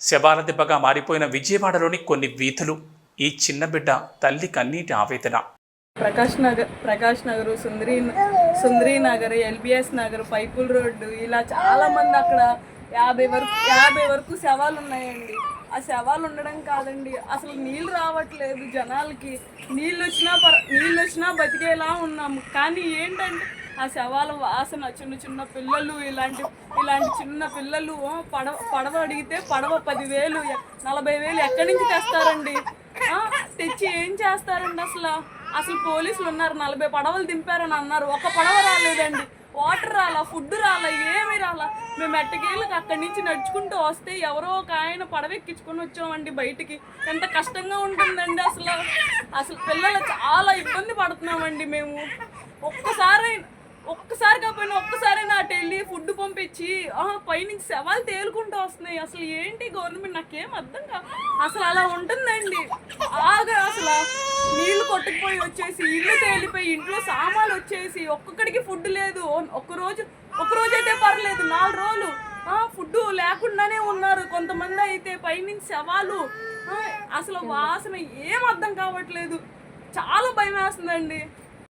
శవాల దెబ్బగా మారిపోయిన విజయవాడలోని కొన్ని వీధులు ఈ చిన్న బిడ్డ తల్లి కన్నీటి ఆవేదన. ప్రకాష్ నగర్ ప్రకాష్ నగర్ సుందరి సుందరి నగర్ ఎల్బిఎస్ నగర్ పైపుల్ రోడ్డు ఇలా చాలా మంది అక్కడ యాభై వరకు యాభై వరకు శవాలు ఉన్నాయండి ఆ శవాలు ఉండడం కాదండి అసలు నీళ్ళు రావట్లేదు జనాలకి. నీళ్ళు వచ్చినా పర నీళ్ళు వచ్చినా బతికేలా ఉన్నాము. కానీ ఏంటంటే ఆ శవాల వాసన చిన్న చిన్న పిల్లలు ఇలాంటి ఇలాంటి చిన్న పిల్లలు పడవ పడవ అడిగితే పడవ పదివేలు నలభై వేలు ఎక్కడి నుంచి తెస్తారండి? తెచ్చి ఏం చేస్తారండి అసలు? అసలు పోలీసులు ఉన్నారు నలభై పడవలు దింపారని అన్నారు. ఒక పడవ రాలేదండి. వాటర్ రాలా ఫుడ్ రాలా ఏమి రాలా. మేము ఎట్టకేళ్ళకి అక్కడి నుంచి నడుచుకుంటూ వస్తే ఎవరో ఒక ఆయన పడవెక్కించుకొని వచ్చామండి బయటికి. ఎంత కష్టంగా ఉంటుందండి అసలు? అసలు పిల్లలు చాలా ఇబ్బంది పడుతున్నామండి మేము. ఒక్కసారి ఒక్కసారి కాకపోయినా ఒక్కసారి అటు వెళ్ళి ఫుడ్ పంపించి పైన పైనుంచి శవాలు తేలుకుంటూ వస్తున్నాయి. అసలు ఏంటి గవర్నమెంట్? నాకేం అర్థం కాదు అసలు అలా ఉంటుందండి. బాగా అసలు నీళ్ళు కొట్టుకుపోయి వచ్చేసి ఇల్లు తేలిపోయి ఇంట్లో సామాన్లు వచ్చేసి ఒక్కొక్కడికి ఫుడ్ లేదు. ఒక్క రోజు రోజు అయితే పర్లేదు నాలుగు రోజులు. ఫుడ్ లేకుండానే ఉన్నారు కొంతమంది అయితే. పైనుంచి శవాలు అసలు వాసన ఏం అర్థం కావట్లేదు. చాలా భయం వేస్తుందండి.